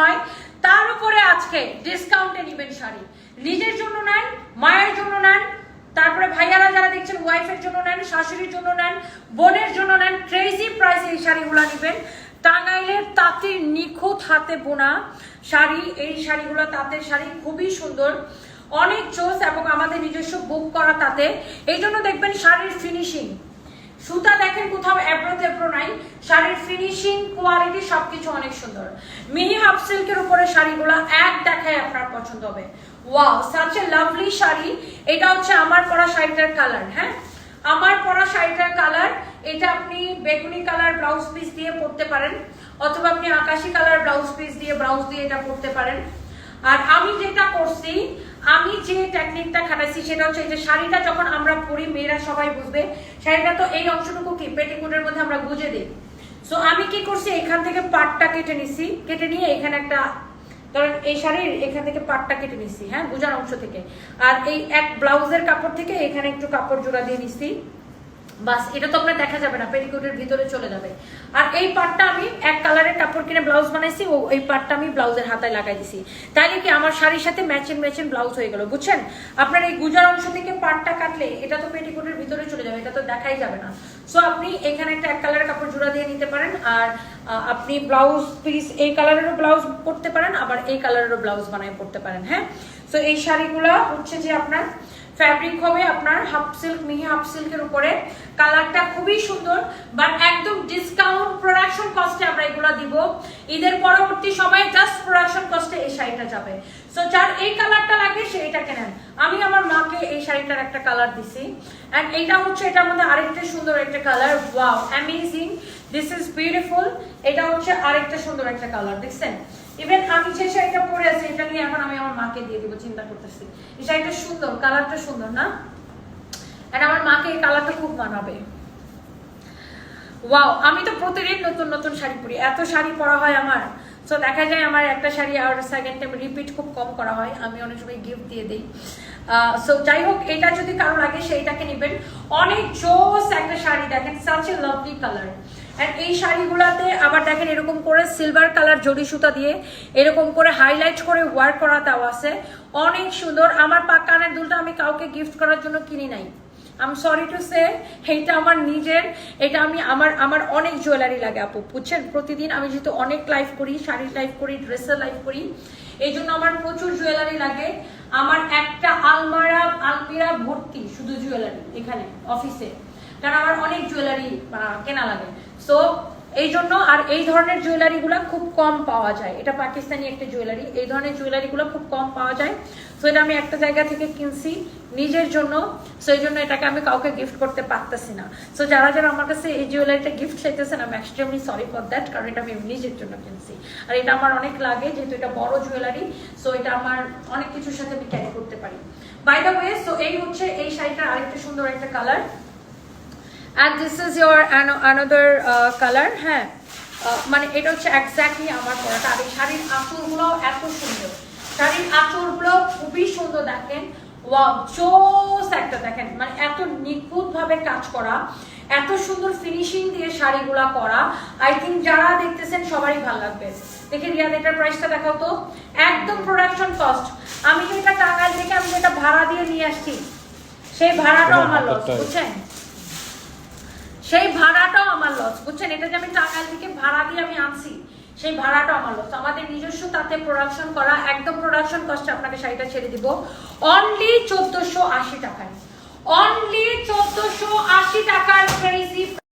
হয়, তার উপরে আজকে ডিসকাউন্টে নিবেন শাড়ি। নিজের জন্য নেন, মায়ের জন্য নেন, তারপরে ভাইয়ারা যারা দেখছেন ওয়াইফের জন্য নেন, শাশুড়ির জন্য নেন, বোনের জন্য নেন ক্রেজি প্রাইসে এই শাড়িগুলো নেবেন। টাঙ্গাইলের তাঁতের নিখুঁত হাতে বোনা শাড়ি, এই শাড়িগুলো তাঁতের শাড়ি খুবই সুন্দর। অনেক চোস এবং আমাদের নিজস্ব বুক করা তাতে। এই জন্য দেখবেন শাড়ির ফিনিশিং সুতা দেখেন কোথাও এব্রো তেব্রো নাই, শাড়ির ফিনিশিং কোয়ালিটি সবকিছু অনেক সুন্দর। মিনি হাফ সিল্কের উপরে শাড়িগুলো এক দেখায় আপনার পছন্দ হবে। Wow such a lovely sari. এটা হচ্ছে আমার পরা শাড়িটার কালার হ্যাঁ? আমার পরা শাড়িটার কালার এটা আপনি বেগুনি কালার ব্লাউজ পিস দিয়ে পরতে পারেন, অথবা আপনি আকাশি কালার ব্লাউজ পিস দিয়ে ব্লাউজ দিয়ে এটা পরতে পারেন। আর আমি যেটা করছি আমি যে টেকনিকটা খাটাইছি সেটা হচ্ছে যে শাড়িটা যখন আমরা পরি, মেয়েরা সবাই বুঝবে, শাড়িটা তো এই অংশটুকু কি? পেটিকোটের মধ্যে আমরা গুজে দিই। সো আমি কি করছি? এখান থেকে পাটটা কেটে নিছি। কেটে নিয়ে এখানে একটা, ধরেন এই শাড়ির এখান থেকে পাটটা কেটে নিছি হ্যাঁ গুজার অংশ থেকে। আর এই এক ব্লাউজের কাপড় থেকে এখানে একটু কাপড় জোড়া দিয়ে নিছি। বাস, এটা তো আপনার দেখা যাবে না, পেটিকোটের ভিতরে চলে যাবে। আর এই পাটটা আমি এক কালারের কাপড় কিনে ব্লাউজ বানাইছি, ও এই পাটটা আমি ব্লাউজের হাতায় লাগাই দিছি। তাইলে কি আমার শাড়ির সাথে ম্যাচিং ম্যাচিং ব্লাউজ হয়ে গেল, বুঝছেন? আপনার এই গুজার অংশ থেকে পাটটা কাটলে এটা তো পেটিকোটের ভিতরে চলে যাবে, এটা তো দেখাই যাবে না। সো আপনি এখানে একটা এক কালারের কাপড় জোড়া দিয়ে নিতে পারেন, আর আপনি ব্লাউজ পিস এই কালারেরও ব্লাউজ পরতে পারেন, আবার এই কালারেরও ব্লাউজ বানায় পরতে পারেন হ্যাঁ? সো এই শাড়িগুলো হচ্ছে যে আপনার ফ্যাব্রিক হবে আপনার হাফ সিল্ক মিহি হাফ সিল্কের উপরে। কালারটা খুবই সুন্দর বাট একদম ডিসকাউন্ট প্রোডাকশন কস্টে আমরা এগুলো দিব। ঈদের পরবর্তী সময়ে জাস্ট প্রোডাকশন কস্টে এই শাড়িটা যাবে। সো যার এই সে এটা কেনেন? আমি আমার মাকে এই শাড়িটার একটা কালার দিছি। অ্যান্ড এইটা হচ্ছে, এটার মধ্যে আরেকটা সুন্দর একটা colour wow amazing this is beautiful এটা হচ্ছে আরেকটা সুন্দর একটা কালার দেখছেন? ইভেন আমি যে শাড়িটা পরে আছি, এটা নিয়ে এখন আমি আমার মাকে দিয়ে দিব, চিন্তা করতেছি। এই শাড়িটা সুন্দর কালারটা সুন্দর না? আর আমার মাকে এই কালারটা খুব মানাবে। ওয়াও আমি তো প্রতিদিন নতুন নতুন শাড়ি পরি। এত শাড়ি পরা হয় আমার। সো দেখা যায় আমার একটা শাড়ি আর সেকেন্ড টাইম রিপিট খুব কম করা হয়। আমি অনেক সময় গিফট দিয়ে দিই। সো যাই হোক, এটা যদি কারও লাগে, সেইটাকে নেবেন। অনেক জোস একটা শাড়ি, দেখেন such a lovely colour and এই শাড়িগুলোতে আবার দেখেন, এরকম করে সিলভার কালার জড়ি সুতা দিয়ে, এরকম করে হাইলাইট করে ওয়ার্ক করা তাও আছে। অনেক সুন্দর। আমার পাক কানের দুলটা আমি কাউকে গিফট করার জন্য কিনি নাই। আম সরি টু সে এটা আমার নিজের, এটা আমি আমার আমার অনেক জুয়েলারি লাগে আপু, বুঝছেন? প্রতিদিন আমি যেহেতু অনেক লাইফ করি, শাড়ির লাইফ করি ড্রেসের লাইফ করি এই জন্য আমার প্রচুর জুয়েলারি লাগে। আমার একটা আলমারা, আলমিরা ভর্তি, শুধু জুয়েলারি এখানে, অফিসে। কারণ আমার অনেক জুয়েলারি কেনা লাগে। সো এই জন্য আর এই ধরনের জুয়েলারিগুলো খুব কম পাওয়া যায়। এটা পাকিস্তানি একটা জুয়েলারি এই ধরনের জুয়েলারিগুলো খুব কম পাওয়া যায়। সো এটা আমি একটা জায়গা থেকে কিনছি নিজের জন্য। সো এই জন্য এটাকে আমি কাউকে গিফট করতে পারতেছি না। সো যারা যারা আমার কাছে এই জুয়েলারিটা গিফট চাইতেছেন আমি এক্সট্রিমলি সরি ফর দ্যাট কারণ এটা আমি নিজের জন্য কিনছি। আর এটা আমার অনেক লাগে, যেহেতু এটা বড় জুয়েলারি সো এটা আমার অনেক কিছুর সাথে আমি ক্যারি করতে পারি। বাই দ্য ওয়ে সো এই হচ্ছে এই শাড়িটার আরেকটা সুন্দর একটা colour and this is your another colour হ্যাঁ। আহ, মানে এটা হচ্ছে এক্স্যাক্টলি আমার পরাটা আর এই শাড়ির আঁচলগুলো এত সুন্দর। শাড়ির আঁচলগুলো খুবই সুন্দর দেখেন। ওয়াও একটা দেখেন। মানে এত নিখুঁত ভাবে কাজ করা। এত সুন্দর ফিনিশিং দিয়ে শাড়িগুলা করা। আই থিঙ্ক যারা দেখতেছেন সবারই ভালো লাগবে। দেখে রিয়াদ এটার প্রাইসটা দেখাও তো। একদম প্রোডাকশন কস্ট আমি যেটা টাঙ্গাইল থেকে আমি যেটা ভাড়া দিয়ে নিয়ে আসছি সেই ভাড়াটাও আমার লস বুঝছেন? লস বুঝছেন? এটা যে আমি টাঙ্গাইল থেকে ভাড়া দিয়ে আমি আনছি, সেই ভাড়াটা আমার লস আমাদের নিজস্ব তাতে প্রোডাকশন করা, একদম প্রোডাকশন কস্টে আপনাকে শাড়িটা ছেড়ে দিব। অনলি চোদ্দশো আশি টাকায়। অনলি চোদ্দশো আশি টাকার